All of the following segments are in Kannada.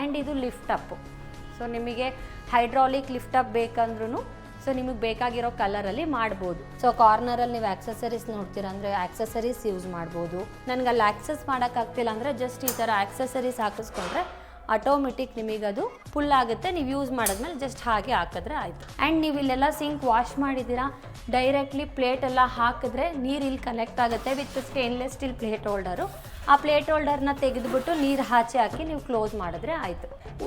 ಆ್ಯಂಡ್ ಇದು ಲಿಫ್ಟ್ ಅಪ್ ಸೊ ನಿಮಗೆ ಹೈಡ್ರಾಲಿಕ್ ಲಿಫ್ಟ್ ಅಪ್ ಬೇಕಂದ್ರೂ ಸೊ ನಿಮಗೆ ಬೇಕಾಗಿರೋ ಕಲರಲ್ಲಿ ಮಾಡ್ಬೋದು. ಸೊ ಕಾರ್ನರಲ್ಲಿ ನೀವು ಆಕ್ಸೆಸರೀಸ್ ನೋಡ್ತೀರ ಅಂದರೆ ಆಕ್ಸೆಸರೀಸ್ ಯೂಸ್ ಮಾಡ್ಬೋದು. ನನಗೆ ಅಲ್ಲಿ ಆಕ್ಸೆಸ್ ಮಾಡೋಕ್ಕಾಗ್ತಿಲ್ಲ ಅಂದರೆ ಜಸ್ಟ್ ಈ ಥರ ಆಕ್ಸೆಸರೀಸ್ ಹಾಕಿಸ್ಕೊಂಡ್ರೆ ಆಟೋಮೆಟಿಕ್ ಅದು ಫುಲ್ ಆಗುತ್ತೆ. ನೀವು ಯೂಸ್ ಮಾಡಿದ್ಮೇಲೆ ಜಸ್ಟ್ ಹಾಗೆ ಹಾಕಿದ್ರೆ ಆಯಿತು. ಆ್ಯಂಡ್ ನೀವು ಇಲ್ಲೆಲ್ಲ ಸಿಂಕ್ ವಾಶ್ ಮಾಡಿದ್ದೀರಾ ಡೈರೆಕ್ಟ್ಲಿ ಪ್ಲೇಟ್ ಎಲ್ಲ ಹಾಕಿದ್ರೆ ನೀರು ಇಲ್ಲಿ ಕನೆಕ್ಟ್ ಆಗುತ್ತೆ with stainless steel plate holder ಆ ಪ್ಲೇಟ್ ಹೋಲ್ಡರ್ನ ತೆಗೆದುಬಿಟ್ಟು ನೀರು ಹಾಚಿ ಹಾಕಿ ನೀವು ಕ್ಲೋಸ್ ಮಾಡಿದ್ರೆ ಆಯಿತು.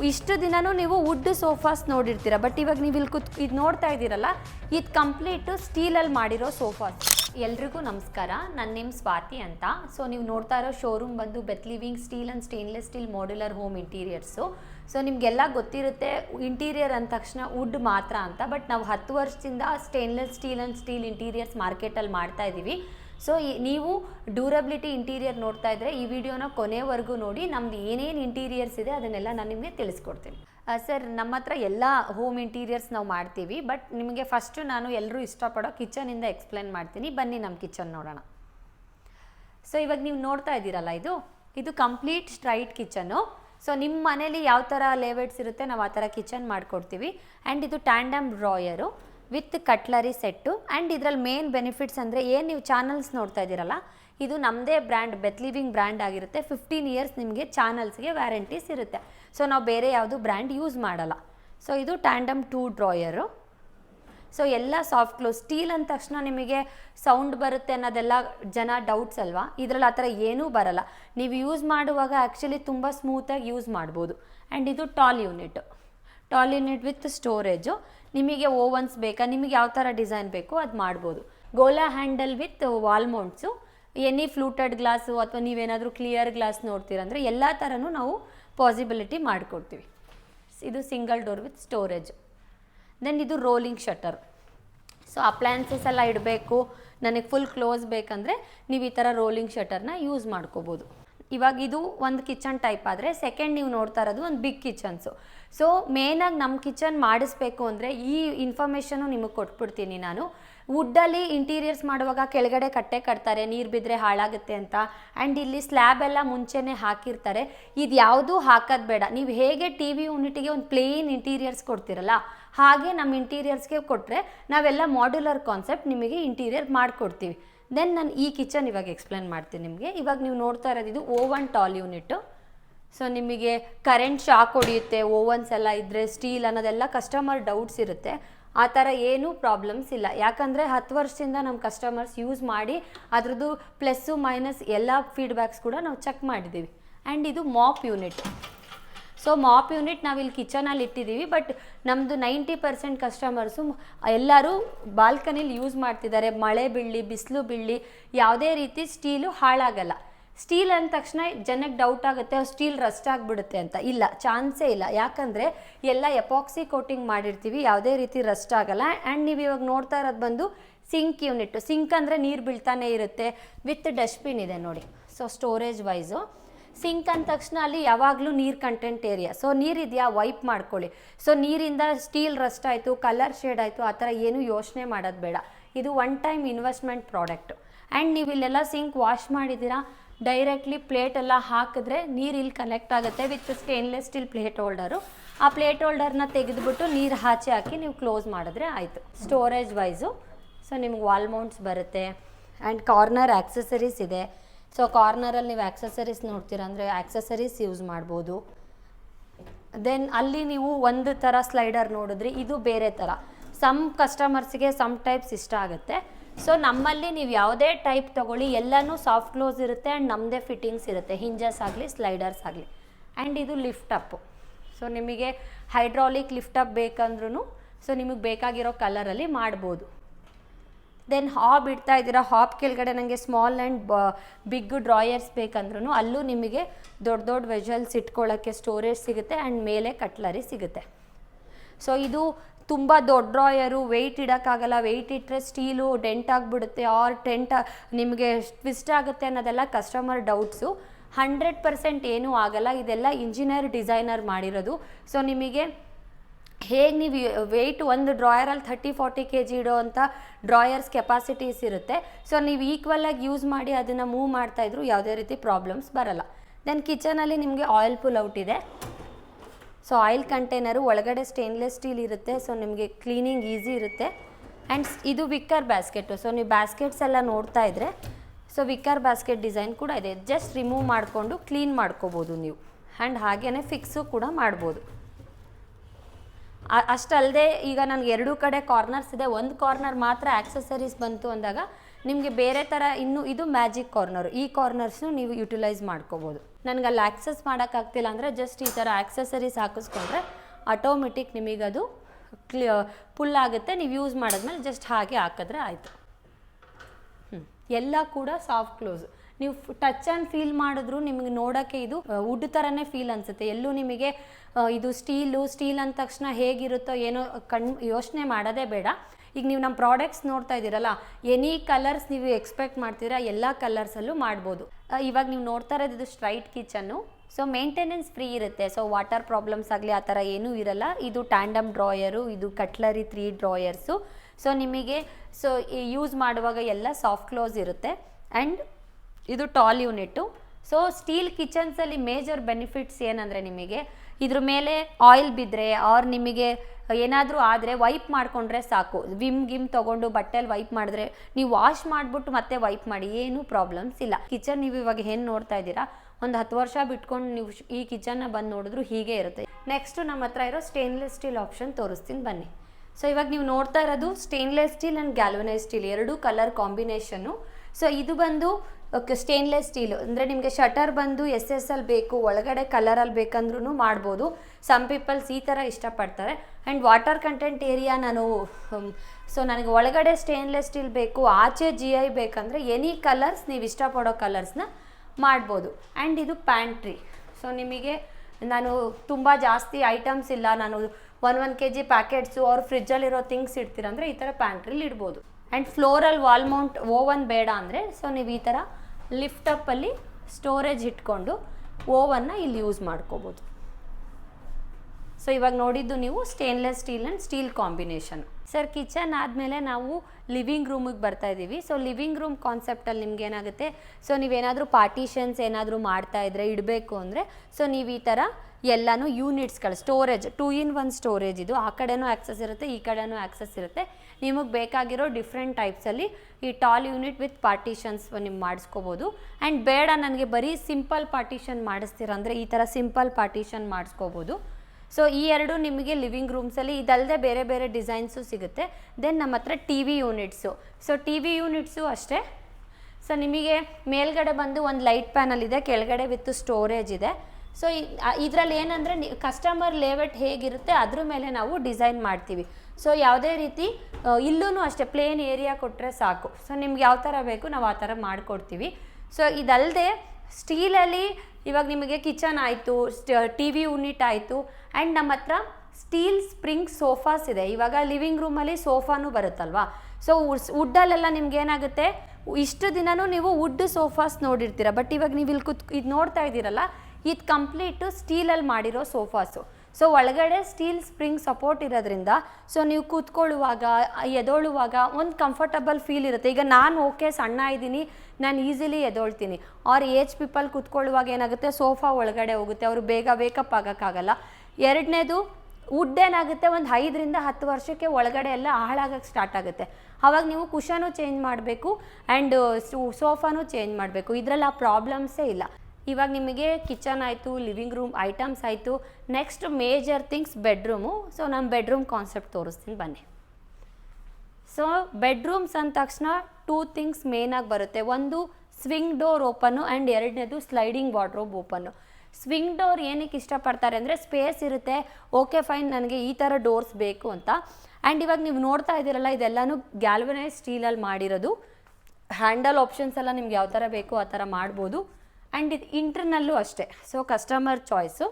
ಇಷ್ಟು ದಿನನೂ ನೀವು ವುಡ್ ಸೋಫಾಸ್ ನೋಡಿರ್ತೀರ ಬಟ್ ಇವಾಗ ನೀವು ಇಲ್ಲಿ ಕುತ್, ಇದು ನೋಡ್ತಾ ಇದ್ದೀರಲ್ಲ, ಇದು ಕಂಪ್ಲೀಟು ಸ್ಟೀಲಲ್ಲಿ ಮಾಡಿರೋ ಸೋಫಾಸ್ ಎಲ್ರಿಗೂ ನಮಸ್ಕಾರ ನನ್ನ ನಿಮ್ಮ ಸ್ವಾತಿ ಅಂತ. ಸೊ ನೀವು ನೋಡ್ತಾ ಇರೋ ಶೋರೂಮ್ ಬಂದು Beth Living steel and stainless steel modular home interiors so ನಿಮಗೆಲ್ಲ ಗೊತ್ತಿರುತ್ತೆ ಇಂಟೀರಿಯರ್ ಅಂದ ತಕ್ಷಣ ವುಡ್ ಮಾತ್ರ ಅಂತ ಬಟ್ ನಾವು ಹತ್ತು ವರ್ಷದಿಂದ stainless steel and steel interiors ಮಾರ್ಕೆಟಲ್ಲಿ ಮಾಡ್ತಾ ಇದ್ದೀವಿ ಸೊ ನೀವು ಡ್ಯೂರಬಿಲಿಟಿ ಇಂಟೀರಿಯರ್ ನೋಡ್ತಾ ಇದ್ದರೆ ಈ ವಿಡಿಯೋನ ಕೊನೆವರೆಗೂ ನೋಡಿ, ನಮ್ದು ಏನೇನು ಇಂಟೀರಿಯರ್ಸ್ ಇದೆ ಅದನ್ನೆಲ್ಲ ನಾನು ನಿಮಗೆ ತಿಳಿಸ್ಕೊಡ್ತೀನಿ. ಸರ್ ನಮ್ಮ ಹತ್ರ ಎಲ್ಲ ಹೋಮ್ ಇಂಟೀರಿಯರ್ಸ್ ನಾವು ಮಾಡ್ತೀವಿ ಬಟ್ ನಿಮಗೆ ಫಸ್ಟು ನಾನು ಎಲ್ಲರೂ ಇಷ್ಟಪಡೋ ಕಿಚನಿಂದ ಎಕ್ಸ್ಪ್ಲೇನ್ ಮಾಡ್ತೀನಿ. ಬನ್ನಿ ನಮ್ಮ ಕಿಚನ್ ನೋಡೋಣ. ಸೊ ಇವಾಗ ನೀವು ನೋಡ್ತಾ ಇದ್ದೀರಲ್ಲ ಇದು? ಇದು ಕಂಪ್ಲೀಟ್ ಸ್ಟ್ರೈಟ್ ಕಿಚನು ಸೊ ನಿಮ್ಮ ಮನೇಲಿ ಯಾವ ಥರ ಲೇಔಟ್ಸ್ ಇರುತ್ತೆ ನಾವು ಆ ಥರ ಕಿಚನ್ ಮಾಡಿಕೊಡ್ತೀವಿ. ಆ್ಯಂಡ್ ಇದು tandem drawer with cutlery set and ಇದರಲ್ಲಿ ಮೇನ್ ಬೆನಿಫಿಟ್ಸ್ ಅಂದರೆ ಏನು ನೀವು ಚಾನಲ್ಸ್ ನೋಡ್ತಾ ಇದ್ದೀರಲ್ಲ, ಇದು ನಮ್ಮದೇ ಬ್ರ್ಯಾಂಡ್ ಬೆತ್ ಲಿವಿಂಗ್ ಬ್ರ್ಯಾಂಡ್ ಆಗಿರುತ್ತೆ. ಫಿಫ್ಟೀನ್ ಇಯರ್ಸ್ ನಿಮಗೆ ಚಾನಲ್ಸ್ಗೆ ವ್ಯಾರಂಟೀಸ್ ಇರುತ್ತೆ. ಸೊ ನಾವು ಬೇರೆ ಯಾವುದು ಬ್ರ್ಯಾಂಡ್ ಯೂಸ್ ಮಾಡಲ್ಲ. ಸೊ ಇದು ಟ್ಯಾಂಡಮ್ ಟೂ ಡ್ರಾಯರು ಸೊ ಎಲ್ಲ ಸಾಫ್ಟ್ ಕ್ಲೋಸ್ ಸ್ಟೀಲ್ ಅಂದ ತಕ್ಷಣ ನಿಮಗೆ ಸೌಂಡ್ ಬರುತ್ತೆ ಅನ್ನೋದೆಲ್ಲ ಜನ ಡೌಟ್ಸ್ ಅಲ್ವಾ? ಇದರಲ್ಲಿ ಆ ಥರ ಏನೂ ಬರಲ್ಲ. ನೀವು ಯೂಸ್ ಮಾಡುವಾಗ ಆ್ಯಕ್ಚುಲಿ ತುಂಬ ಸ್ಮೂತಾಗಿ ಯೂಸ್ ಮಾಡ್ಬೋದು. ಆ್ಯಂಡ್ ಇದು tall unit tall unit with storage ನಿಮಗೆ ಓವನ್ಸ್ ಬೇಕಾ? ನಿಮಗೆ ಯಾವ ಥರ ಡಿಸೈನ್ ಬೇಕು ಅದು ಮಾಡ್ಬೋದು. Gola handle with wall mounts. Any fluted glass ಅಥವಾ ನೀವೇನಾದರೂ ಕ್ಲಿಯರ್ ಗ್ಲಾಸ್ ನೋಡ್ತೀರಂದರೆ ಎಲ್ಲ ಥರನೂ ನಾವು ಪಾಸಿಬಿಲಿಟಿ ಮಾಡಿಕೊಡ್ತೀವಿ. ಇದು single door with storage. Then ಇದು ರೋಲಿಂಗ್ ಶಟರ್. ಸೊ ಅಪ್ಲಯನ್ಸಸ್ ಎಲ್ಲ ಇಡಬೇಕು. ನನಗೆ ಫುಲ್ ಕ್ಲೋಸ್ ಬೇಕಂದರೆ ನೀವು ಈ ಥರ ರೋಲಿಂಗ್ ಶಟರ್ನ ಯೂಸ್ ಮಾಡ್ಕೋಬೋದು. ಇವಾಗ ಇದು ಒಂದು ಕಿಚನ್ ಟೈಪ್ ಆದರೆ ಸೆಕೆಂಡ್ ನೀವು ನೋಡ್ತಾ ಇರೋದು ಒಂದು ಬಿಗ್ ಕಿಚನ್ಸು. ಸೊ ಮೇನಾಗಿ ನಮ್ಮ ಕಿಚನ್ ಮಾಡಿಸ್ಬೇಕು ಅಂದರೆ ಈ ಇನ್ಫಾರ್ಮೇಷನು ನಿಮಗೆ ಕೊಟ್ಬಿಡ್ತೀನಿ ನಾನು. ವುಡ್ಡಲ್ಲಿ ಇಂಟೀರಿಯರ್ಸ್ ಮಾಡುವಾಗ ಕೆಳಗಡೆ ಕಟ್ಟೆ ಕಟ್ತಾರೆ, ನೀರು ಬಿದ್ದರೆ ಹಾಳಾಗುತ್ತೆ ಅಂತ. ಆ್ಯಂಡ್ ಇಲ್ಲಿ ಸ್ಲ್ಯಾಬ್ ಎಲ್ಲ ಮುಂಚೆನೇ ಹಾಕಿರ್ತಾರೆ. ಇದು ಯಾವುದೂ ಹಾಕೋದು ಬೇಡ. ನೀವು ಹೇಗೆ ಟಿ ವಿ ಯೂನಿಟಿಗೆ ಒಂದು ಪ್ಲೇನ್ ಇಂಟೀರಿಯರ್ಸ್ ಕೊಡ್ತೀರಲ್ಲ, ಹಾಗೆ ನಮ್ಮ ಇಂಟೀರಿಯರ್ಸ್ಗೆ ಕೊಟ್ಟರೆ ನಾವೆಲ್ಲ ಮಾಡ್ಯುಲರ್ ಕಾನ್ಸೆಪ್ಟ್ ನಿಮಗೆ ಇಂಟೀರಿಯರ್ ಮಾಡಿಕೊಡ್ತೀವಿ. ದೆನ್ ನಾನು ಈ ಕಿಚನ್ ಇವಾಗ ಎಕ್ಸ್ಪ್ಲೇನ್ ಮಾಡ್ತೀನಿ ನಿಮಗೆ. ಇವಾಗ ನೀವು ನೋಡ್ತಾ ಇರೋದು ಇದು ಓವನ್ ಟಾಲ್ ಯೂನಿಟ್ಟು ಸೊ ನಿಮಗೆ ಕರೆಂಟ್ ಶಾಕ್ ಹೊಡೆಯುತ್ತೆ ಓವನ್ಸ್ ಎಲ್ಲ ಇದ್ದರೆ ಸ್ಟೀಲ್ ಅನ್ನೋದೆಲ್ಲ ಕಸ್ಟಮರ್ ಡೌಟ್ಸ್ ಇರುತ್ತೆ. ಆ ಥರ ಏನೂ ಪ್ರಾಬ್ಲಮ್ಸ್ ಇಲ್ಲ. ಯಾಕಂದರೆ ಹತ್ತು ವರ್ಷದಿಂದ ನಮ್ಮ ಕಸ್ಟಮರ್ಸ್ ಯೂಸ್ ಮಾಡಿ ಅದರದ್ದು ಪ್ಲಸ್ಸು ಮೈನಸ್ ಎಲ್ಲ ಫೀಡ್ಬ್ಯಾಕ್ಸ್ ಕೂಡ ನಾವು ಚೆಕ್ ಮಾಡಿದ್ದೀವಿ ಆ್ಯಂಡ್ ಇದು mop unit so mop unit ನಾವಿಲ್ಲಿ ಕಿಚನಲ್ಲಿ ಇಟ್ಟಿದ್ದೀವಿ ಬಟ್ ನಮ್ಮದು ನೈಂಟಿ ಪರ್ಸೆಂಟ್ ಕಸ್ಟಮರ್ಸು ಎಲ್ಲರೂ ಬಾಲ್ಕನಿಲಿ ಯೂಸ್ ಮಾಡ್ತಿದ್ದಾರೆ. ಮಳೆ ಬೀಳಲಿ ಬಿಸಿಲು ಬೀಳಲಿ ಯಾವುದೇ ರೀತಿ ಸ್ಟೀಲು ಹಾಳಾಗಲ್ಲ. ಸ್ಟೀಲ್ ಅಂದ ತಕ್ಷಣ ಜನಕ್ಕೆ ಡೌಟ್ ಆಗುತ್ತೆ ಸ್ಟೀಲ್ ರಸ್ಟ್ ಆಗಿಬಿಡುತ್ತೆ ಅಂತ. ಇಲ್ಲ, ಚಾನ್ಸೇ ಇಲ್ಲ. ಯಾಕಂದರೆ ಎಲ್ಲ ಎಪಾಕ್ಸಿ ಕೋಟಿಂಗ್ ಮಾಡಿರ್ತೀವಿ, ಯಾವುದೇ ರೀತಿ ರಸ್ಟ್ ಆಗಲ್ಲ. ಆ್ಯಂಡ್ ನೀವು ಇವಾಗ ನೋಡ್ತಾ ಇರೋದು ಬಂದು ಸಿಂಕ್ ಯೂನಿಟ್ ಸಿಂಕ್ ಅಂದರೆ ನೀರು ಬೀಳ್ತಾನೆ ಇರುತ್ತೆ ವಿತ್ ಡಸ್ಟ್ಬಿನ್ ಇದೆ ನೋಡಿ. ಸೊ ಸ್ಟೋರೇಜ್ ವೈಸು ಸಿಂಕ್ ಅಂದ ತಕ್ಷಣ ಅಲ್ಲಿ ಯಾವಾಗಲೂ ನೀರು ಕಂಟೆಂಟ್ ಏರಿಯಾ ಸೊ ನೀರಿದೆಯಾ ವೈಪ್ ಮಾಡ್ಕೊಳ್ಳಿ. ಸೊ ನೀರಿಂದ ಸ್ಟೀಲ್ ರಸ್ಟ್ ಆಯಿತು ಕಲರ್ ಶೇಡ್ ಆಯಿತು, ಆ ಥರ ಏನೂ ಯೋಚನೆ ಮಾಡೋದು ಬೇಡ. ಇದು one time investment product and ನೀವು ಇಲ್ಲೆಲ್ಲ ಸಿಂಕ್ ವಾಶ್ ಮಾಡಿದ್ದೀರಾ? ಡೈರೆಕ್ಟ್ಲಿ ಪ್ಲೇಟ್ ಎಲ್ಲ ಹಾಕಿದ್ರೆ ನೀರು ಇಲ್ಲಿ ಕನೆಕ್ಟ್ ಆಗುತ್ತೆ with stainless steel plate holder ಆ ಪ್ಲೇಟ್ ಹೋಲ್ಡರ್ನ ತೆಗೆದುಬಿಟ್ಟು ನೀರು ಹಾಚಿ ಹಾಕಿ ನೀವು ಕ್ಲೋಸ್ ಮಾಡಿದ್ರೆ ಆಯಿತು. ಸ್ಟೋರೇಜ್ ವೈಸು ಸೊ ನಿಮ್ಗೆ ವಾಲ್ ಮೌಂಟ್ಸ್ ಬರುತ್ತೆ ಆ್ಯಂಡ್ ಕಾರ್ನರ್ ಆಕ್ಸೆಸರೀಸ್ ಇದೆ. ಸೊ ಕಾರ್ನರಲ್ಲಿ ನೀವು ಆಕ್ಸೆಸರೀಸ್ ನೋಡ್ತೀರಾ ಅಂದರೆ ಯೂಸ್ ಮಾಡ್ಬೋದು. ದೆನ್ ಅಲ್ಲಿ ನೀವು ಒಂದು ಥರ ಸ್ಲೈಡರ್ ನೋಡಿದ್ರಿ ಇದು ಬೇರೆ ಥರ ಸಮ್ ಕಸ್ಟಮರ್ಸ್ಗೆ ಸಮ್ ಟೈಪ್ಸ್ ಇಷ್ಟ ಆಗುತ್ತೆ. ಸೊ ನಮ್ಮಲ್ಲಿ ನೀವು ಯಾವುದೇ ಟೈಪ್ ತಗೊಳ್ಳಿ, ಎಲ್ಲನೂ ಸಾಫ್ಟ್ ಕ್ಲೋಸ್ ಇರುತ್ತೆ ಆ್ಯಂಡ್ ನಮ್ಮದೇ ಫಿಟ್ಟಿಂಗ್ಸ್ ಇರುತ್ತೆ ಹಿಂಜಸ್ ಆಗಲಿ ಸ್ಲೈಡರ್ಸ್ ಆಗಲಿ. ಆ್ಯಂಡ್ ಇದು ಲಿಫ್ಟ್ ಅಪ್ ಸೊ ನಿಮಗೆ ಹೈಡ್ರಾಲಿಕ್ ಲಿಫ್ಟ್ ಅಪ್ ಬೇಕಂದ್ರೂ ಸೊ ನಿಮಗೆ ಬೇಕಾಗಿರೋ ಕಲರಲ್ಲಿ ಮಾಡ್ಬೋದು. ದೆನ್ ಹಾಬ್ ಇಡ್ತಾ ಇದ್ದೀರಾ ಹಾಬ್ ಕೆಳಗಡೆ ನನಗೆ ಸ್ಮಾಲ್ ಆ್ಯಂಡ್ ಬ ಬಿಗ್ ಡ್ರಾಯರ್ಸ್ ಬೇಕಂದ್ರೂ ಅಲ್ಲೂ ನಿಮಗೆ ದೊಡ್ಡ ದೊಡ್ಡ ವೆಜಲ್ಸ್ ಇಟ್ಕೊಳ್ಳೋಕ್ಕೆ ಸ್ಟೋರೇಜ್ ಸಿಗುತ್ತೆ ಆ್ಯಂಡ್ ಮೇಲೆ ಕಟ್ಲರಿ ಸಿಗುತ್ತೆ. ಸೊ ಇದು ತುಂಬ ದೊಡ್ಡ ಡ್ರಾಯರು ವೆಯ್ಟ್ ಇಡೋಕ್ಕಾಗಲ್ಲ ವೆಯ್ಟ್ ಇಟ್ಟರೆ ಸ್ಟೀಲು ಡೆಂಟ್ ಆಗಿಬಿಡುತ್ತೆ ಆರ್ ಟೆಂಟ್ ನಿಮಗೆ ಟ್ವಿಸ್ಟ್ ಆಗುತ್ತೆ ಅನ್ನೋದೆಲ್ಲ ಕಸ್ಟಮರ್ ಡೌಟ್ಸು ಹಂಡ್ರೆಡ್ ಪರ್ಸೆಂಟ್ ಏನೂ ಆಗಲ್ಲ, ಇದೆಲ್ಲ ಇಂಜಿನಿಯರ್ ಡಿಸೈನರ್ ಮಾಡಿರೋದು. ಸೊ ನಿಮಗೆ ಹೇಗೆ ನೀವು ವೆಯ್ಟ್ ಒಂದು ಡ್ರಾಯರಲ್ಲಿ ಥರ್ಟಿ ಫಾರ್ಟಿ ಕೆ ಜಿ ಇಡೋ ಅಂಥ ಡ್ರಾಯರ್ಸ್ ಕೆಪಾಸಿಟೀಸ್ ಇರುತ್ತೆ. ಸೊ ನೀವು ಈಕ್ವಲಾಗಿ ಯೂಸ್ ಮಾಡಿ ಅದನ್ನು ಮೂವ್ ಮಾಡ್ತಾಯಿದ್ರು ಯಾವುದೇ ರೀತಿ ಪ್ರಾಬ್ಲಮ್ಸ್ ಬರಲ್ಲ. ದೆನ್ ಕಿಚನಲ್ಲಿ ನಿಮಗೆ ಆಯಿಲ್ ಪುಲ್ ಔಟ್ ಇದೆ. ಸೊ ಆಯಿಲ್ ಕಂಟೈನರು ಒಳಗಡೆ ಸ್ಟೇನ್ಲೆಸ್ ಸ್ಟೀಲ್ ಇರುತ್ತೆ, ಸೊ ನಿಮಗೆ ಕ್ಲೀನಿಂಗ್ ಈಸಿ ಇರುತ್ತೆ. ಆ್ಯಂಡ್ ಇದು ವಿಕ್ಕರ್ ಬ್ಯಾಸ್ಕೆಟು, ಸೊ ನೀವು ಬ್ಯಾಸ್ಕೆಟ್ಸ್ ಎಲ್ಲ ನೋಡ್ತಾ ಇದ್ರೆ, ಸೊ ವಿಕ್ಕರ್ ಬ್ಯಾಸ್ಕೆಟ್ ಡಿಸೈನ್ ಕೂಡ ಇದೆ. ಜಸ್ಟ್ ರಿಮೂವ್ ಮಾಡಿಕೊಂಡು ಕ್ಲೀನ್ ಮಾಡ್ಕೋಬೋದು ನೀವು. ಆ್ಯಂಡ್ ಹಾಗೇ ಫಿಕ್ಸು ಕೂಡ ಮಾಡ್ಬೋದು. ಅಷ್ಟಲ್ಲದೆ ಈಗ ನನಗೆ ಎರಡೂ ಕಡೆ ಕಾರ್ನರ್ಸ್ ಇದೆ. ಒಂದು ಕಾರ್ನರ್ ಮಾತ್ರ ಆಕ್ಸೆಸರೀಸ್ ಬಂತು ಅಂದಾಗ ನಿಮಗೆ ಬೇರೆ ಥರ ಇನ್ನು ಇದು ಮ್ಯಾಜಿಕ್ ಕಾರ್ನರು. ಈ ಕಾರ್ನರ್ಸ್ನು ನೀವು ಯುಟಿಲೈಸ್ ಮಾಡ್ಕೋಬೋದು. ನನಗೆ ಅಲ್ಲಿ ಆಕ್ಸೆಸ್ ಮಾಡೋಕ್ಕಾಗ್ತಿಲ್ಲ ಅಂದರೆ ಜಸ್ಟ್ ಈ ಥರ ಆಕ್ಸೆಸರೀಸ್ ಹಾಕಿಸ್ಕೊಂಡ್ರೆ ಆಟೋಮೆಟಿಕ್ ನಿಮಗದು ಕ್ಲಿಯ ಪುಲ್ ಆಗುತ್ತೆ. ನೀವು ಯೂಸ್ ಮಾಡಿದ್ಮೇಲೆ ಜಸ್ಟ್ ಹಾಗೆ ಹಾಕಿದ್ರೆ ಆಯಿತು. ಎಲ್ಲ ಕೂಡ ಸಾಫ್ಟ್ ಕ್ಲೋಸ್ ನೀವು ಟಚ್ ಆ್ಯಂಡ್ ಫೀಲ್ ಮಾಡಿದ್ರು ನಿಮಗೆ ನೋಡೋಕ್ಕೆ ಇದು ವುಡ್ ಥರನೇ ಫೀಲ್ ಅನಿಸುತ್ತೆ. ಎಲ್ಲೂ ನಿಮಗೆ ಇದು ಸ್ಟೀಲು ಸ್ಟೀಲ್ ಅಂದ ತಕ್ಷಣ ಹೇಗಿರುತ್ತೋ ಏನೋ ಕಣ್, ಯೋಚನೆ ಮಾಡೋದೇ ಬೇಡ. ಈಗ ನೀವು ನಮ್ಮ ಪ್ರಾಡಕ್ಟ್ಸ್ ನೋಡ್ತಾ ಇದ್ದೀರಲ್ಲ ಎನಿ ಕಲರ್ಸ್ ನೀವು ಎಕ್ಸ್ಪೆಕ್ಟ್ ಮಾಡ್ತೀರಾ, ಎಲ್ಲ ಕಲರ್ಸಲ್ಲೂ ಮಾಡ್ಬೋದು. ಇವಾಗ ನೀವು ನೋಡ್ತಾ ಇರೋದು straight kitchen so maintenance free ಇರುತ್ತೆ. ಸೊ ವಾಟರ್ ಪ್ರಾಬ್ಲಮ್ಸ್ ಆಗಲಿ ಆ ಥರ ಏನೂ ಇರಲ್ಲ. ಇದು ಟ್ಯಾಂಡಮ್ ಡ್ರಾಯರು ಇದು ಕಟ್ಲರಿ ತ್ರೀ ಡ್ರಾಯರ್ಸು ಸೊ ನಿಮಗೆ ಸೊ ಯೂಸ್ ಮಾಡುವಾಗ ಎಲ್ಲ ಸಾಫ್ಟ್ ಕ್ಲೋಸ್ ಇರುತ್ತೆ. ಆ್ಯಂಡ್ ಇದು ಟಾಲ್ ಯೂನಿಟ್ಟು ಸೊ ಸ್ಟೀಲ್ ಕಿಚನ್ಸಲ್ಲಿ ಮೇಜರ್ ಬೆನಿಫಿಟ್ಸ್ ಏನಂದರೆ ನಿಮಗೆ, ಇದ್ರ ಮೇಲೆ ಆಯಿಲ್ ಬಿದ್ದರೆ ಆರ್ ನಿಮಗೆ ಏನಾದರೂ ಆದರೆ ವೈಪ್ ಮಾಡಿಕೊಂಡ್ರೆ ಸಾಕು. ವಿಮ್ ಗಿಮ್ ತೊಗೊಂಡು ಬಟ್ಟೆಲಿ ವೈಪ್ ಮಾಡಿದ್ರೆ ನೀವು ವಾಶ್ ಮಾಡಿಬಿಟ್ಟು ಮತ್ತೆ ವೈಪ್ ಮಾಡಿ, ಏನೂ ಪ್ರಾಬ್ಲಮ್ಸ್ ಇಲ್ಲ. ಕಿಚನ್ ನೀವು ಇವಾಗ ಏನು ನೋಡ್ತಾ ಇದ್ದೀರಾ? ಒಂದು ಹತ್ತು ವರ್ಷ ಬಿಟ್ಕೊಂಡು ನೀವು ಈ ಕಿಚನ್ನ ಬಂದು ನೋಡಿದ್ರು ಹೀಗೆ ಇರುತ್ತೆ. ನೆಕ್ಸ್ಟು ನಮ್ಮ ಹತ್ರ ಇರೋ ಸ್ಟೇನ್ಲೆಸ್ ಸ್ಟೀಲ್ ಆಪ್ಷನ್ ತೋರಿಸ್ತೀನಿ ಬನ್ನಿ. ಸೊ ಇವಾಗ ನೀವು ನೋಡ್ತಾ ಇರೋದು stainless steel and galvanise steel ಎರಡೂ ಕಲರ್ ಕಾಂಬಿನೇಷನ್ನು ಸೊ ಇದು ಬಂದು ಸ್ಟೇನ್ಲೆಸ್ ಸ್ಟೀಲ್ ಅಂದರೆ ನಿಮಗೆ ಶಟರ್ ಬಂದು ಎಸ್ ಎಸ್ ಅಲ್ಲಿ ಬೇಕು, ಒಳಗಡೆ ಕಲರಲ್ಲಿ ಬೇಕಂದ್ರೂ ಮಾಡ್ಬೋದು. ಸಮ್ ಪೀಪಲ್ಸ್ ಈ ಥರ ಇಷ್ಟಪಡ್ತಾರೆ. ಆ್ಯಂಡ್ ವಾಟರ್ ಕಂಟೆಂಟ್ ಏರಿಯಾ ನಾನು ಸೊ ನನಗೆ ಒಳಗಡೆ ಸ್ಟೇನ್ಲೆಸ್ ಸ್ಟೀಲ್ ಬೇಕು, ಆಚೆ ಜಿ ಐ ಬೇಕಂದರೆ ಎನಿ ಕಲರ್ಸ್ ನೀವು ಇಷ್ಟಪಡೋ ಕಲರ್ಸ್ನ ಮಾಡ್ಬೋದು. ಆ್ಯಂಡ್ ಇದು ಪ್ಯಾಂಟ್ರಿ ಸೊ ನಿಮಗೆ ನಾನು ತುಂಬ ಜಾಸ್ತಿ ಐಟಮ್ಸ್ ಇಲ್ಲ. ನಾನು one one K G packets ಅವ್ರ ಫ್ರಿಜ್ಜಲ್ಲಿರೋ ಥಿಂಗ್ಸ್ ಇಡ್ತೀರಂದರೆ ಈ ಥರ ಪ್ಯಾಂಟ್ರಿಲಿ ಇಡ್ಬೋದು. And floral wall mount oven ಬೇಡ ಅಂದರೆ ಸೊ ನೀವು ಈ ಥರ ಲಿಫ್ಟಪ್ಪಲ್ಲಿ ಸ್ಟೋರೇಜ್ ಇಟ್ಕೊಂಡು ಓವನ್ನ ಇಲ್ಲಿ ಯೂಸ್ ಮಾಡ್ಕೋಬೋದು. ಸೊ ಇವಾಗ ನೋಡಿದ್ದು ನೀವು stainless steel and steel combination sir kitchen ಆದಮೇಲೆ ನಾವು ಲಿವಿಂಗ್ ರೂಮಿಗೆ ಬರ್ತಾ ಇದ್ದೀವಿ ಸೊ ಲಿವಿಂಗ್ ರೂಮ್ ಕಾನ್ಸೆಪ್ಟಲ್ಲಿ ನಿಮ್ಗೆ ಏನಾಗುತ್ತೆ? ಸೊ ನೀವೇನಾದರೂ ಪಾರ್ಟಿಷನ್ಸ್ ಏನಾದರೂ ಮಾಡ್ತಾ ಇದ್ರೆ, ಇಡಬೇಕು ಅಂದರೆ ಸೊ ನೀವು ಈ ಥರ ಎಲ್ಲನೂ ಯೂನಿಟ್ಸ್ಗಳು storage two in one storage ಇದು. ಆ ಕಡೆನೂ ಆ್ಯಕ್ಸಸ್ ಇರುತ್ತೆ, ಈ ಕಡೆನೂ ಆ್ಯಕ್ಸಸ್ ಇರುತ್ತೆ. ನಿಮಗೆ ಬೇಕಾಗಿರೋ ಡಿಫ್ರೆಂಟ್ ಟೈಪ್ಸಲ್ಲಿ ಈ ಟಾಲ್ ಯೂನಿಟ್ ವಿತ್ ಪಾರ್ಟಿಷನ್ಸ್ ನೀವು ಮಾಡಿಸ್ಕೋಬೋದು. ಆ್ಯಂಡ್ ಬೇಡ ನನಗೆ ಬರೀ ಸಿಂಪಲ್ ಪಾರ್ಟಿಷನ್ ಮಾಡಿಸ್ತೀರಂದರೆ ಈ ಥರ ಸಿಂಪಲ್ ಪಾರ್ಟಿಷನ್ ಮಾಡಿಸ್ಕೋಬೋದು. ಸೊ ಈ ಎರಡು ನಿಮಗೆ ಲಿವಿಂಗ್ ರೂಮ್ಸಲ್ಲಿ ಇದಲ್ಲದೆ ಬೇರೆ ಬೇರೆ ಡಿಸೈನ್ಸು ಸಿಗುತ್ತೆ. ದೆನ್ ನಮ್ಮ ಹತ್ರ T V units so T V units ಅಷ್ಟೇ. ಸೊ ನಿಮಗೆ ಮೇಲ್ಗಡೆ ಬಂದು ಒಂದು ಲೈಟ್ ಪ್ಯಾನಲ್ ಇದೆ, ಕೆಳಗಡೆ ವಿತ್ ಸ್ಟೋರೇಜ್ ಇದೆ. ಸೊ ಇದರಲ್ಲಿ ಏನಂದರೆ ಕಸ್ಟಮರ್ ಲೇಔಟ್ ಹೇಗಿರುತ್ತೆ ಅದ್ರ ಮೇಲೆ ನಾವು ಡಿಸೈನ್ ಮಾಡ್ತೀವಿ. ಸೊ ಯಾವುದೇ ರೀತಿ ಇಲ್ಲೂ ಅಷ್ಟೇ ಪ್ಲೇನ್ ಏರಿಯಾ ಕೊಟ್ಟರೆ ಸಾಕು. ಸೊ ನಿಮ್ಗೆ ಯಾವ ಥರ ಬೇಕು, ನಾವು ಆ ಥರ ಮಾಡಿಕೊಡ್ತೀವಿ. ಸೊ ಇದಲ್ಲದೆ ಸ್ಟೀಲಲ್ಲಿ ಇವಾಗ ನಿಮಗೆ ಕಿಚನ್ ಆಯಿತು ಟಿ ವಿ ಯೂನಿಟ್ ಆಯಿತು ಆ್ಯಂಡ್ ನಮ್ಮ ಹತ್ರ ಸ್ಟೀಲ್ ಸ್ಪ್ರಿಂಗ್ ಸೋಫಾಸ್ ಇದೆ. ಇವಾಗ ಲಿವಿಂಗ್ ರೂಮಲ್ಲಿ ಸೋಫಾನೂ ಬರುತ್ತಲ್ವಾ? ಸೊ ವುಡ್ಡಲ್ಲೆಲ್ಲ ನಿಮ್ಗೆ ಏನಾಗುತ್ತೆ? ಇಷ್ಟು ದಿನವೂ ನೀವು ವುಡ್ ಸೋಫಾಸ್ ನೋಡಿರ್ತೀರ. ಬಟ್ ಇವಾಗ ನೀವು ಇಲ್ಲಿ ಕುತ್, ಇದು ನೋಡ್ತಾ ಇದ್ದೀರಲ್ಲ, ಇದು ಕಂಪ್ಲೀಟು ಸ್ಟೀಲಲ್ಲಿ ಮಾಡಿರೋ ಸೋಫಾಸು ಸೊ ಒಳಗಡೆ ಸ್ಟೀಲ್ ಸ್ಪ್ರಿಂಗ್ ಸಪೋರ್ಟ್ ಇರೋದ್ರಿಂದ ಸೊ ನೀವು ಕೂತ್ಕೊಳ್ಳುವಾಗ, ಎದೋಳುವಾಗ ಒಂದು ಕಂಫರ್ಟಬಲ್ ಫೀಲ್ ಇರುತ್ತೆ. ಈಗ ನಾನು ಓಕೆ ಸಣ್ಣ ಇದ್ದೀನಿ, ನಾನು ಈಸಿಲಿ ಎದೋಳ್ತೀನಿ. ಅವ್ರ ಏಜ್ ಪೀಪಲ್ ಕೂತ್ಕೊಳ್ಳುವಾಗ ಏನಾಗುತ್ತೆ? ಸೋಫಾ ಒಳಗಡೆ ಹೋಗುತ್ತೆ. ಅವರು ಬೇಗ ವೇಕಪ್ ಆಗೋಕ್ಕಾಗಲ್ಲ. ಎರಡನೇದು ವುಡ್ ಏನಾಗುತ್ತೆ? ಒಂದು ಐದರಿಂದ ಹತ್ತು ವರ್ಷಕ್ಕೆ ಒಳಗಡೆ ಎಲ್ಲ ಹಾಳಾಗಕ್ಕೆ ಸ್ಟಾರ್ಟ್ ಆಗುತ್ತೆ. ಆವಾಗ ನೀವು ಕುಶನೂ ಚೇಂಜ್ ಮಾಡಬೇಕು ಆ್ಯಂಡ್ ಸೋಫಾನು ಚೇಂಜ್ ಮಾಡಬೇಕು. ಇದರಲ್ಲಿ ಆ ಪ್ರಾಬ್ಲಮ್ಸೇ ಇಲ್ಲ. ಇವಾಗ ನಿಮಗೆ ಕಿಚನ್ ಆಯಿತು ಲಿವಿಂಗ್ ರೂಮ್ ಐಟಮ್ಸ್ ಆಯಿತು next major things bedroom so ನಮ್ಮ ಬೆಡ್ರೂಮ್ ಕಾನ್ಸೆಪ್ಟ್ ತೋರಿಸ್ತೀನಿ, ಬನ್ನಿ. ಸೊ ಬೆಡ್ರೂಮ್ಸ್ ಅಂದ ತಕ್ಷಣ ಟೂ ಥಿಂಗ್ಸ್ ಮೇನಾಗಿ ಬರುತ್ತೆ. ಒಂದು ಸ್ವಿಂಗ್ ಡೋರ್ ಓಪನ್ನು ಆ್ಯಂಡ್ ಎರಡನೇದು sliding wardrobe open swing door ಏನಕ್ಕೆ ಇಷ್ಟಪಡ್ತಾರೆ ಅಂದರೆ ಸ್ಪೇಸ್ ಇರುತ್ತೆ. ಓಕೆ ಫೈನ್ ನನಗೆ ಈ ಥರ ಡೋರ್ಸ್ ಬೇಕು ಅಂತ. ಆ್ಯಂಡ್ ಇವಾಗ ನೀವು ನೋಡ್ತಾ ಇದ್ದೀರಲ್ಲ, ಇದೆಲ್ಲನೂ ಗ್ಯಾಲ್ವನೈಸ್ ಸ್ಟೀಲಲ್ಲಿ ಮಾಡಿರೋದು. ಹ್ಯಾಂಡಲ್ ಆಪ್ಷನ್ಸ್ ಎಲ್ಲ ನಿಮ್ಗೆ ಯಾವ ಥರ ಬೇಕು ಆ ಥರ ಮಾಡ್ಬೋದು. ಆ್ಯಂಡ್ ಇದು ಇಂಟರ್ನಲ್ಲೂ ಅಷ್ಟೇ. ಸೊ ಕಸ್ಟಮರ್ ಚಾಯ್ಸು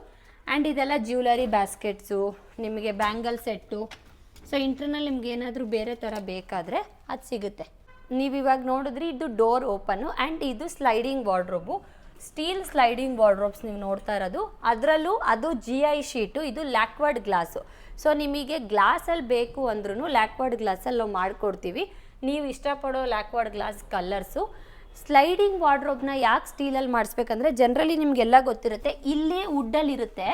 ಆ್ಯಂಡ್ ಇದೆಲ್ಲ ಜ್ಯುವೆಲರಿ ಬ್ಯಾಸ್ಕೆಟ್ಸು ನಿಮಗೆ ಬ್ಯಾಂಗಲ್ ಸೆಟ್ಟು ಸೊ ಇಂಟರ್ನಲ್ ನಿಮ್ಗೆ ಏನಾದರೂ ಬೇರೆ ಥರ ಬೇಕಾದರೆ ಅದು ಸಿಗುತ್ತೆ. ನೀವು ಇವಾಗ ನೋಡಿದ್ರಿ ಇದು ಡೋರ್ ಓಪನು ಆ್ಯಂಡ್ ಇದು sliding wardrobe steel sliding wardrobes ನೀವು ನೋಡ್ತಾ ಇರೋದು. ಅದರಲ್ಲೂ ಅದು ಜಿ ಐ ಶೀಟು ಇದು ಲ್ಯಾಕ್ವರ್ಡ್ ಗ್ಲಾಸು ಸೊ ನಿಮಗೆ ಗ್ಲಾಸಲ್ಲಿ ಬೇಕು ಅಂದ್ರೂ ಲ್ಯಾಕ್ವರ್ಡ್ ಗ್ಲಾಸಲ್ಲಿ ನಾವು ಮಾಡಿಕೊಡ್ತೀವಿ. ನೀವು ಇಷ್ಟಪಡೋ ಲ್ಯಾಕ್ವರ್ಡ್ ಗ್ಲಾಸ್ ಕಲರ್ಸು ಸ್ಲೈಡಿಂಗ್ ವಾರ್ಡ್ರೋಬ್ನ ಯಾಕೆ ಸ್ಟೀಲಲ್ಲಿ ಮಾಡಿಸ್ಬೇಕಂದ್ರೆ ಜನರಲಿ ನಿಮಗೆಲ್ಲ ಗೊತ್ತಿರುತ್ತೆ, ಇಲ್ಲೇ ವುಡ್ಡಲ್ಲಿ ಇರುತ್ತೆ.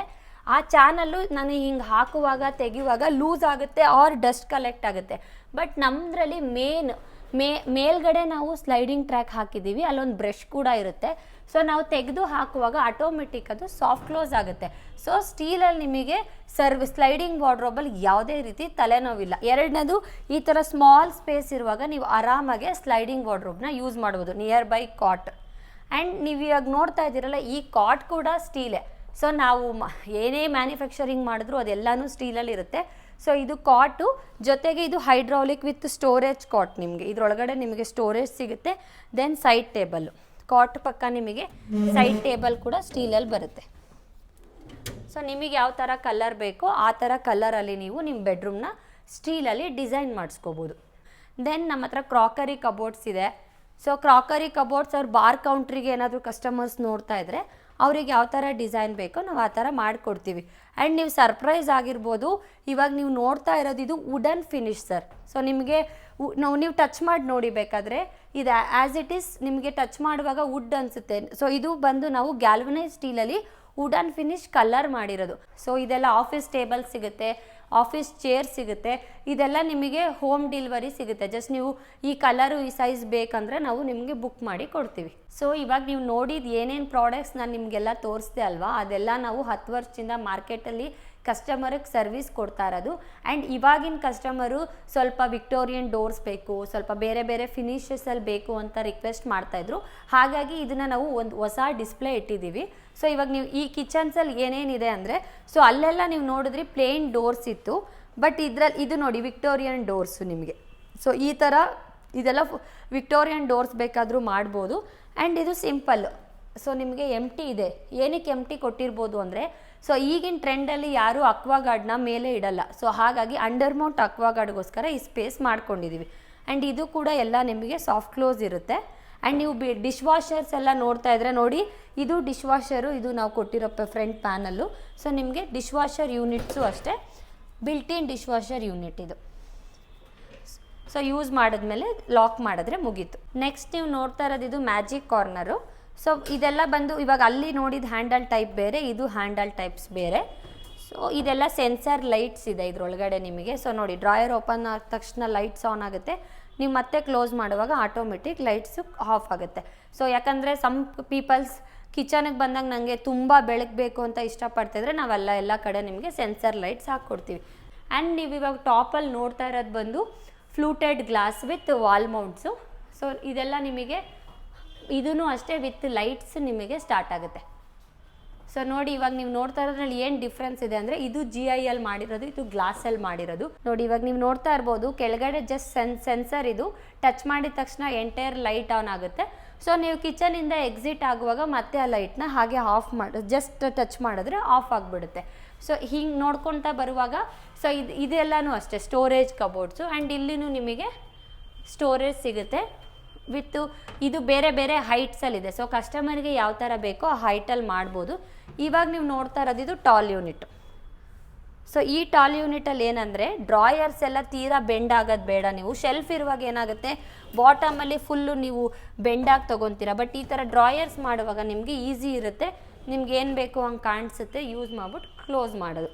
ಆ ಚಾನಲ್ಲು ನಾನು ಹಿಂಗೆ ಹಾಕುವಾಗ ತೆಗೆಯುವಾಗ ಲೂಸ್ ಆಗುತ್ತೆ ಆರ್ ಡಸ್ಟ್ ಕಲೆಕ್ಟ್ ಆಗುತ್ತೆ. ಬಟ್ ನಮ್ಮದ್ರಲ್ಲಿ ಮೇನ್ ಮೇಲ್ಗಡೆ ನಾವು ಸ್ಲೈಡಿಂಗ್ ಟ್ರ್ಯಾಕ್ ಹಾಕಿದ್ದೀವಿ, ಅಲ್ಲೊಂದು ಬ್ರಷ್ ಕೂಡ ಇರುತ್ತೆ. ಸೊ ನಾವು ತೆಗೆದು ಹಾಕುವಾಗ ಆಟೋಮೆಟಿಕ್ ಅದು ಸಾಫ್ಟ್ ಕ್ಲೋಸ್ ಆಗುತ್ತೆ. ಸೊ ಸ್ಟೀಲಲ್ಲಿ ನಿಮಗೆ ಸರ್ವ್ ಸ್ಲೈಡಿಂಗ್ ವಾರ್ಡ್ರೋಬಲ್ಲಿ ಯಾವುದೇ ರೀತಿ ತಲೆನೋವಿಲ್ಲ. ಎರಡನೇದು, ಈ ಥರ ಸ್ಮಾಲ್ ಸ್ಪೇಸ್ ಇರುವಾಗ ನೀವು ಆರಾಮಾಗೆ ಸ್ಲೈಡಿಂಗ್ ವಾರ್ಡ್ರೋಬ್ನ ಯೂಸ್ ಮಾಡ್ಬೋದು. ನಿಯರ್ ಬೈ ಕಾಟ್ ಆ್ಯಂಡ್ ನೀವು ಇವಾಗ ನೋಡ್ತಾ ಇದ್ದೀರಲ್ಲ, ಈ ಕಾಟ್ ಕೂಡ ಸ್ಟೀಲೇ ಸೊ ನಾವು ಏನೇ ಮ್ಯಾನುಫ್ಯಾಕ್ಚರಿಂಗ್ ಮಾಡಿದ್ರು ಅದೆಲ್ಲನೂ ಸ್ಟೀಲಲ್ಲಿ ಇರುತ್ತೆ. ಸೊ ಇದು ಕಾಟು ಜೊತೆಗೆ ಇದು ಹೈಡ್ರಾಲಿಕ್ ವಿತ್ ಸ್ಟೋರೇಜ್ ಕಾಟ್ ನಿಮಗೆ. ಇದರೊಳಗಡೆ ನಿಮಗೆ ಸ್ಟೋರೇಜ್ ಸಿಗುತ್ತೆ. ದೆನ್ ಸೈಡ್ ಟೇಬಲ್ಲು ಕಾಟ್ ಪಕ್ಕ ನಿಮಗೆ ಸೈಡ್ ಟೇಬಲ್ ಕೂಡ ಸ್ಟೀಲಲ್ಲಿ ಬರುತ್ತೆ. ಸೊ ನಿಮಗೆ ಯಾವ ಥರ ಕಲರ್ ಬೇಕೋ ಆ ಥರ ಕಲರಲ್ಲಿ ನೀವು ನಿಮ್ಮ ಬೆಡ್ರೂಮ್ನ ಸ್ಟೀಲಲ್ಲಿ ಡಿಸೈನ್ ಮಾಡಿಸ್ಕೋಬೋದು. ದೆನ್ ನಮ್ಮ ಹತ್ರ ಕ್ರಾಕರಿ ಕಬೋರ್ಡ್ಸ್ ಇದೆ. ಸೊ ಕ್ರಾಕರಿ ಕಬೋರ್ಡ್ಸ್ ಅವ್ರ ಬಾರ್ ಕೌಂಟ್ರಿಗೆ ಏನಾದರೂ ಕಸ್ಟಮರ್ಸ್ ನೋಡ್ತಾ ಇದ್ದರೆ ಅವ್ರಿಗೆ ಯಾವ ಥರ ಡಿಸೈನ್ ಬೇಕೋ ನಾವು ಆ ಥರ ಮಾಡಿಕೊಡ್ತೀವಿ. ಆ್ಯಂಡ್ ನೀವು ಸರ್ಪ್ರೈಸ್ ಆಗಿರ್ಬೋದು, ಇವಾಗ ನೀವು ನೋಡ್ತಾ ಇರೋದು ಇದು ವುಡನ್ ಫಿನಿಶ್ ಸರ್ ಸೊ ನಿಮಗೆ ನಾವು ನೀವು ಟಚ್ ಮಾಡಿ ನೋಡಿ ಬೇಕಾದರೆ, ಇದು ಆ್ಯಸ್ ಇಟ್ ಈಸ್ ನಿಮಗೆ ಟಚ್ ಮಾಡುವಾಗ ವುಡ್ ಅನಿಸುತ್ತೆ. ಸೊ ಇದು ಬಂದು ನಾವು ಗ್ಯಾಲ್ವನೈಸ್ ಸ್ಟೀಲಲ್ಲಿ ವುಡನ್ ಫಿನಿಶ್ ಕಲರ್ ಮಾಡಿರೋದು. ಸೊ ಇದೆಲ್ಲ ಆಫೀಸ್ ಟೇಬಲ್ ಸಿಗುತ್ತೆ. ಆಫೀಸ್ ಚೇರ್ ಸಿಗುತ್ತೆ. ಇದೆಲ್ಲ ನಿಮಗೆ ಹೋಮ್ ಡೆಲಿವರಿ ಸಿಗುತ್ತೆ. ಜಸ್ಟ್ ನೀವು ಈ ಕಲರು ಈ ಸೈಜ್ ಬೇಕಂದರೆ ನಾವು ನಿಮಗೆ ಬುಕ್ ಮಾಡಿ ಕೊಡ್ತೀವಿ. ಸೊ ಇವಾಗ ನೀವು ನೋಡಿದ ಏನೇನು ಪ್ರಾಡಕ್ಟ್ಸ್ ನಾನು ನಿಮಗೆಲ್ಲ ತೋರಿಸ್ದೆ ಅಲ್ವಾ? ಅದೆಲ್ಲ ನಾವು ಹತ್ತು ವರ್ಷದಿಂದ ಮಾರ್ಕೆಟಲ್ಲಿ ಕಸ್ಟಮರಿಗೆ ಸರ್ವಿಸ್ ಕೊಡ್ತಾ ಇರೋದು ಆ್ಯಂಡ್ ಇವಾಗಿನ ಕಸ್ಟಮರು ಸ್ವಲ್ಪ ವಿಕ್ಟೋರಿಯನ್ ಡೋರ್ಸ್ ಬೇಕು, ಸ್ವಲ್ಪ ಬೇರೆ ಬೇರೆ ಫಿನಿಷಸಲ್ಲಿ ಬೇಕು ಅಂತ ರಿಕ್ವೆಸ್ಟ್ ಮಾಡ್ತಾಯಿದ್ರು. ಹಾಗಾಗಿ ಇದನ್ನು ನಾವು ಒಂದು ಹೊಸ ಡಿಸ್ಪ್ಲೇ ಇಟ್ಟಿದ್ದೀವಿ ಸೊ ಇವಾಗ ನೀವು ಈ ಕಿಚನ್ಸಲ್ಲಿ ಏನೇನಿದೆ ಅಂದರೆ ಸೊ ಅಲ್ಲೆಲ್ಲ ನೀವು ನೋಡಿದ್ರಿ ಪ್ಲೇನ್ ಡೋರ್ಸ್ ಇತ್ತು. ಬಟ್ ಇದ್ರಲ್ಲಿ ಇದು ನೋಡಿ ವಿಕ್ಟೋರಿಯನ್ ಡೋರ್ಸು ನಿಮಗೆ. ಸೊ ಈ ಥರ ಇದೆಲ್ಲ ವಿಕ್ಟೋರಿಯನ್ ಡೋರ್ಸ್ ಬೇಕಾದರೂ ಮಾಡ್ಬೋದು. ಆ್ಯಂಡ್ ಇದು ಸಿಂಪಲ್ ಸೊ ನಿಮಗೆ ಎಮ್ಟಿ ಇದೆ. ಏನಕ್ಕೆ ಎಮ್ಟಿ ಕೊಟ್ಟಿರ್ಬೋದು ಅಂದರೆ ಸೊ ಈಗಿನ ಟ್ರೆಂಡಲ್ಲಿ ಯಾರೂ ಅಕ್ವಾಗಾರ್ಡ್ನ ಮೇಲೆ ಇಡಲ್ಲ. ಸೊ ಹಾಗಾಗಿ ಅಂಡರ್ ಮೌಂಟ್ ಅಕ್ವಾಗಾರ್ಡ್ಗೋಸ್ಕರ ಈ ಸ್ಪೇಸ್ ಮಾಡ್ಕೊಂಡಿದ್ದೀವಿ ಆ್ಯಂಡ್ ಇದು ಕೂಡ ಎಲ್ಲ ನಿಮಗೆ ಸಾಫ್ಟ್ ಕ್ಲೋಸ್ ಇರುತ್ತೆ. ಆ್ಯಂಡ್ ನೀವು ಬಿ ಡಿಶ್ ವಾಷರ್ಸ್ ಎಲ್ಲ ನೋಡ್ತಾ ಇದ್ರೆ ನೋಡಿ, ಇದು ಡಿಶ್ ವಾಷರು ಇದು ನಾವು ಕೊಟ್ಟಿರೋ ಫ್ರಂಟ್ ಪ್ಯಾನಲ್ಲು ಸೊ ನಿಮಗೆ ಡಿಶ್ ವಾಷರ್ ಯೂನಿಟ್ಸು ಅಷ್ಟೇ. Built in dish washer unit ಇದು. ಸೊ ಯೂಸ್ ಮಾಡಿದ್ಮೇಲೆ ಲಾಕ್ ಮಾಡಿದ್ರೆ ಮುಗೀತು. ನೆಕ್ಸ್ಟ್ ನೀವು ನೋಡ್ತಾ ಇರೋದು ಇದು ಮ್ಯಾಜಿಕ್ ಕಾರ್ನರು ಸೊ ಇದೆಲ್ಲ ಬಂದು ಇವಾಗ ಅಲ್ಲಿ ನೋಡಿದ ಹ್ಯಾಂಡಲ್ ಟೈಪ್ ಬೇರೆ, ಇದು ಹ್ಯಾಂಡಲ್ ಟೈಪ್ಸ್ ಬೇರೆ. ಸೊ ಇದೆಲ್ಲ ಸೆನ್ಸರ್ ಲೈಟ್ಸ್ ಇದೆ ಇದರೊಳಗಡೆ ನಿಮಗೆ. ಸೊ ನೋಡಿ ಡ್ರಾಯರ್ ಓಪನ್ ಆದ ತಕ್ಷಣ ಲೈಟ್ಸ್ ಆನ್ ಆಗುತ್ತೆ. ನೀವು ಮತ್ತೆ ಕ್ಲೋಸ್ ಮಾಡುವಾಗ ಆಟೋಮೆಟಿಕ್ ಲೈಟ್ಸು ಆಫ್ ಆಗುತ್ತೆ. ಸೊ ಯಾಕಂದರೆ ಸಮ್ ಪೀಪಲ್ಸ್ ಕಿಚನಿಗೆ ಬಂದಾಗ ನನಗೆ ತುಂಬ ಬೆಳಗ್ಬೇಕು ಅಂತ ಇಷ್ಟಪಡ್ತಿದ್ರೆ ನಾವೆಲ್ಲ ಎಲ್ಲ ಕಡೆ ನಿಮಗೆ ಸೆನ್ಸರ್ ಲೈಟ್ಸ್ ಹಾಕ್ಕೊಡ್ತೀವಿ. ಆ್ಯಂಡ್ ನೀವು ಇವಾಗ ಟಾಪಲ್ಲಿ ನೋಡ್ತಾ ಇರೋದು ಬಂದು fluted glass with wall mounts so ಇದೆಲ್ಲ ನಿಮಗೆ ಇದೂ ಅಷ್ಟೇ ವಿತ್ ಲೈಟ್ಸ್ ನಿಮಗೆ ಸ್ಟಾರ್ಟ್ ಆಗುತ್ತೆ. ಸೊ ನೋಡಿ ಇವಾಗ ನೀವು ನೋಡ್ತಾ ಇರೋದ್ರಲ್ಲಿ ಏನು ಡಿಫ್ರೆನ್ಸ್ ಇದೆ ಅಂದರೆ ಇದು ಜಿ ಐ ಎಲ್ ಮಾಡಿರೋದು, ಇದು ಗ್ಲಾಸಲ್ಲಿ ಮಾಡಿರೋದು. ನೋಡಿ ಇವಾಗ ನೀವು ನೋಡ್ತಾ ಇರ್ಬೋದು, ಕೆಳಗಡೆ ಜಸ್ಟ್ ಸೆನ್ ಸೆನ್ಸರ್ ಇದು ಟಚ್ ಮಾಡಿದ ತಕ್ಷಣ ಎಂಟೈರ್ ಲೈಟ್ ಆನ್ ಆಗುತ್ತೆ. ಸೊ ನೀವು ಕಿಚನಿಂದ ಎಕ್ಸಿಟ್ ಆಗುವಾಗ ಮತ್ತೆ ಆ ಲೈಟ್ನ ಹಾಗೆ ಆಫ್ ಮಾಡಿ ಜಸ್ಟ್ ಟಚ್ ಮಾಡಿದ್ರೆ ಆಫ್ ಆಗಿಬಿಡುತ್ತೆ. ಸೊ ಹಿಂಗೆ ನೋಡ್ಕೊತಾ ಬರುವಾಗ ಸೊ ಇದು, ಇದೆಲ್ಲನೂ ಅಷ್ಟೇ ಸ್ಟೋರೇಜ್ ಕಬೋರ್ಡ್ಸು ಆ್ಯಂಡ್ ಇಲ್ಲಿನೂ ನಿಮಗೆ ಸ್ಟೋರೇಜ್ ಸಿಗುತ್ತೆ. ವಿತ್ತು ಇದು ಬೇರೆ ಬೇರೆ ಹೈಟ್ಸಲ್ಲಿದೆ ಸೊ ಕಸ್ಟಮರ್ಗೆ ಯಾವ ಥರ ಬೇಕೋ ಆ ಹೈಟಲ್ಲಿ ಮಾಡ್ಬೋದು. ಇವಾಗ ನೀವು ನೋಡ್ತಾ ಇರೋದು ಇದು ಟಾಲ್ ಯೂನಿಟ್ ಸೊ ಈ ಟಾಲ್ ಯೂನಿಟಲ್ಲಿ ಏನಂದರೆ ಡ್ರಾಯರ್ಸ್ ಎಲ್ಲ ತೀರಾ ಬೆಂಡ್ ಆಗೋದು ಬೇಡ ನೀವು. ಶೆಲ್ಫ್ ಇರುವಾಗ ಏನಾಗುತ್ತೆ? ಬಾಟಮಲ್ಲಿ ಫುಲ್ಲು ನೀವು ಬೆಂಡಾಗಿ ತೊಗೊತೀರಾ. ಬಟ್ ಈ ಥರ ಡ್ರಾಯರ್ಸ್ ಮಾಡುವಾಗ ನಿಮಗೆ ಈಸಿ ಇರುತ್ತೆ. ನಿಮ್ಗೆ ಏನು ಬೇಕು ಹಂಗೆ ಕಾಣಿಸುತ್ತೆ. ಯೂಸ್ ಮಾಡ್ಬಿಟ್ಟು ಕ್ಲೋಸ್ ಮಾಡೋದು.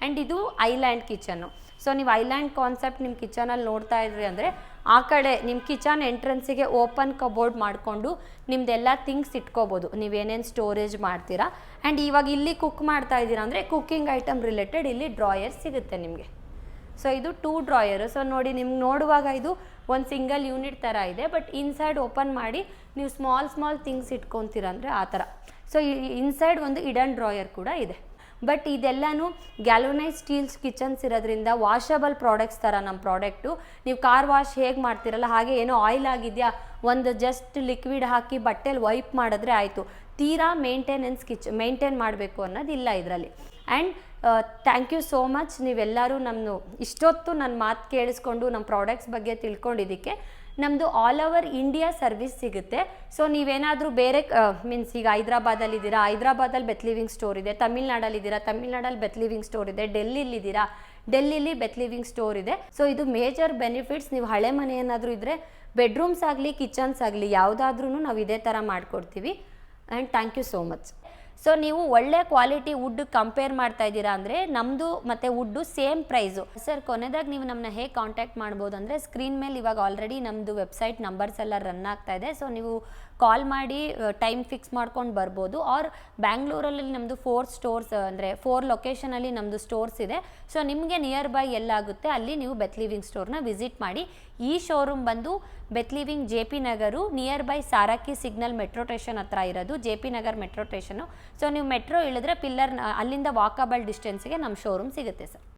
ಆ್ಯಂಡ್ ಇದು ಐಲ್ಯಾಂಡ್ ಕಿಚನ್ನು ಸೊ ನೀವು ಐಲ್ಯಾಂಡ್ ಕಾನ್ಸೆಪ್ಟ್ ನಿಮ್ಮ ಕಿಚನಲ್ಲಿ ನೋಡ್ತಾ ಇದ್ರಿ ಅಂದರೆ ಆ ಕಡೆ ನಿಮ್ಮ ಕಿಚನ್ ಎಂಟ್ರೆನ್ಸಿಗೆ ಓಪನ್ ಕಬೋರ್ಡ್ ಮಾಡಿಕೊಂಡು ನಿಮ್ದೆಲ್ಲ ಥಿಂಗ್ಸ್ ಇಟ್ಕೋಬೋದು. ನೀವೇನೇನು ಸ್ಟೋರೇಜ್ ಮಾಡ್ತೀರಾ? ಆ್ಯಂಡ್ ಇವಾಗ ಇಲ್ಲಿ ಕುಕ್ ಮಾಡ್ತಾ ಇದ್ದೀರಾ ಅಂದರೆ ಕುಕ್ಕಿಂಗ್ ಐಟಮ್ ರಿಲೇಟೆಡ್ ಇಲ್ಲಿ ಡ್ರಾಯರ್ ಸಿಗುತ್ತೆ ನಿಮಗೆ. ಸೊ ಇದು ಟೂ ಡ್ರಾಯರು. ಸೊ ನೋಡಿ ನಿಮ್ಗೆ ನೋಡುವಾಗ ಇದು ಒಂದು ಸಿಂಗಲ್ ಯೂನಿಟ್ ಥರ ಇದೆ, ಬಟ್ ಇನ್ಸೈಡ್ ಓಪನ್ ಮಾಡಿ ನೀವು ಸ್ಮಾಲ್ ಸ್ಮಾಲ್ ಥಿಂಗ್ಸ್ ಇಟ್ಕೊತೀರ ಅಂದರೆ ಆ ಥರ ಸೊ ಇನ್ಸೈಡ್ ಒಂದು ಇಡನ್ ಡ್ರಾಯರ್ ಕೂಡ ಇದೆ. ಬಟ್ ಇದೆಲ್ಲನೂ ಗ್ಯಾಲೋನೈಸ್ ಸ್ಟೀಲ್ಸ್ ಕಿಚನ್ಸ್ ಇರೋದ್ರಿಂದ ವಾಷಬಲ್ ಪ್ರಾಡಕ್ಟ್ಸ್ ಥರ ನಮ್ಮ ಪ್ರಾಡಕ್ಟು ನೀವು ಕಾರ್ ವಾಶ್ ಹೇಗೆ ಮಾಡ್ತಿರಲ್ಲ, ಹಾಗೆ ಏನೋ ಆಯಿಲ್ ಆಗಿದೆಯಾ, ಒಂದು ಜಸ್ಟ್ ಲಿಕ್ವಿಡ್ ಹಾಕಿ ಬಟ್ಟೆಲಿ ವೈಪ್ ಮಾಡಿದ್ರೆ ಆಯಿತು. ತೀರಾ ಮೇಂಟೆನೆನ್ಸ್ ಕಿಚ್ ಮೇಂಟೈನ್ ಮಾಡಬೇಕು ಅನ್ನೋದಿಲ್ಲ ಇದರಲ್ಲಿ. And thank you so much ನೀವೆಲ್ಲರೂ ನಮ್ಮ ಇಷ್ಟೊತ್ತು ನನ್ನ ಮಾತು ಕೇಳಿಸ್ಕೊಂಡು ನಮ್ಮ ಪ್ರಾಡಕ್ಟ್ಸ್ ಬಗ್ಗೆ ತಿಳ್ಕೊಂಡಿದ್ದಕ್ಕೆ. ನಮ್ಮದು ಆಲ್ ಓವರ್ ಇಂಡಿಯಾ ಸರ್ವಿಸ್ ಸಿಗುತ್ತೆ. ಸೊ ನೀವೇನಾದರೂ ಬೇರೆ ಮೀನ್ಸ್ ಈಗ ಹೈದ್ರಾಬಾದಲ್ಲಿದ್ದೀರಾ ಹೈದ್ರಾಬಾದಲ್ಲಿ ಬೆತ್ ಲಿವಿಂಗ್ ಸ್ಟೋರ್ ಇದೆ ತಮಿಳ್ನಾಡಲ್ಲಿದ್ದೀರಾ ತಮಿಳ್ನಾಡಲ್ಲಿ ಬೆತ್ ಲಿವಿಂಗ್ ಸ್ಟೋರ್ ಇದೆ ಡೆಲ್ಲಿಲಿದ್ದೀರಾ ಡೆಲ್ಲಿಲಿ ಬೆತ್ ಲಿವಿಂಗ್ ಸ್ಟೋರ್ ಇದೆ. ಸೊ ಇದು ಮೇಜರ್ ಬೆನಿಫಿಟ್ಸ್ ನೀವು ಹಳೆ ಮನೆ ಏನಾದರೂ ಇದ್ದರೆ ಬೆಡ್ರೂಮ್ಸ್ ಆಗಲಿ ಕಿಚನ್ಸ್ ಆಗಲಿ ಯಾವುದಾದ್ರೂ ನಾವು ಇದೇ ಥರ ಮಾಡಿಕೊಡ್ತೀವಿ. And thank you so much so ನೀವು ಒಳ್ಳೆ ಕ್ವಾಲಿಟಿ ವುಡ್ ಕಂಪೇರ್ ಮಾಡ್ತಾ ಇದ್ದೀರಾ ಅಂದರೆ ನಮ್ಮದು ಮತ್ತು ವುಡ್ಡು ಸೇಮ್ ಪ್ರೈಸು ಸರ್ ಕೊನೆದಾಗಿ ನೀವು ನಮ್ಮನ್ನ ಹೇಗೆ ಕಾಂಟ್ಯಾಕ್ಟ್ ಮಾಡ್ಬೋದು ಅಂದರೆ ಸ್ಕ್ರೀನ್ ಮೇಲೆ ಇವಾಗ ಆಲ್ರೆಡಿ ನಮ್ಮದು ವೆಬ್ಸೈಟ್ ನಂಬರ್ಸ್ ಎಲ್ಲ ರನ್ ಆಗ್ತಾ ಇದೆ. ಸೊ ನೀವು ಕಾಲ್ ಮಾಡಿ ಟೈಮ್ ಫಿಕ್ಸ್ ಮಾಡ್ಕೊಂಡು ಬರ್ಬೋದು. ಆರ್ ಬ್ಯಾಂಗ್ಳೂರಲ್ಲಿ ನಮ್ಮದು ಫೋರ್ ಸ್ಟೋರ್ಸ್ ಅಂದರೆ ಫೋರ್ ಲೊಕೇಶನಲ್ಲಿ ನಮ್ಮದು ಸ್ಟೋರ್ಸ್ ಇದೆ. ಸೊ ನಿಮಗೆ ನಿಯರ್ ಬೈ ಎಲ್ಲಾಗುತ್ತೆ. ಅಲ್ಲಿ ನೀವು ಬೆತ್ ಲಿವಿಂಗ್ ಸ್ಟೋರ್ನ ವಿಸಿಟ್ ಮಾಡಿ ಈ ಶೋರೂಮ್ ಬಂದು Beth Living J P Nagar near by Sarakki signal metro station ಹತ್ರ ಇರೋದು. J P Nagar metro station so ನೀವು ಮೆಟ್ರೋ ಇಳಿದ್ರೆ ಪಿಲ್ಲರ್ ಅಲ್ಲಿಂದ ವಾಕಬಲ್ ಡಿಸ್ಟೆನ್ಸ್ಗೆ ನಮ್ಮ ಶೋರೂಮ್ ಸಿಗುತ್ತೆ ಸರ್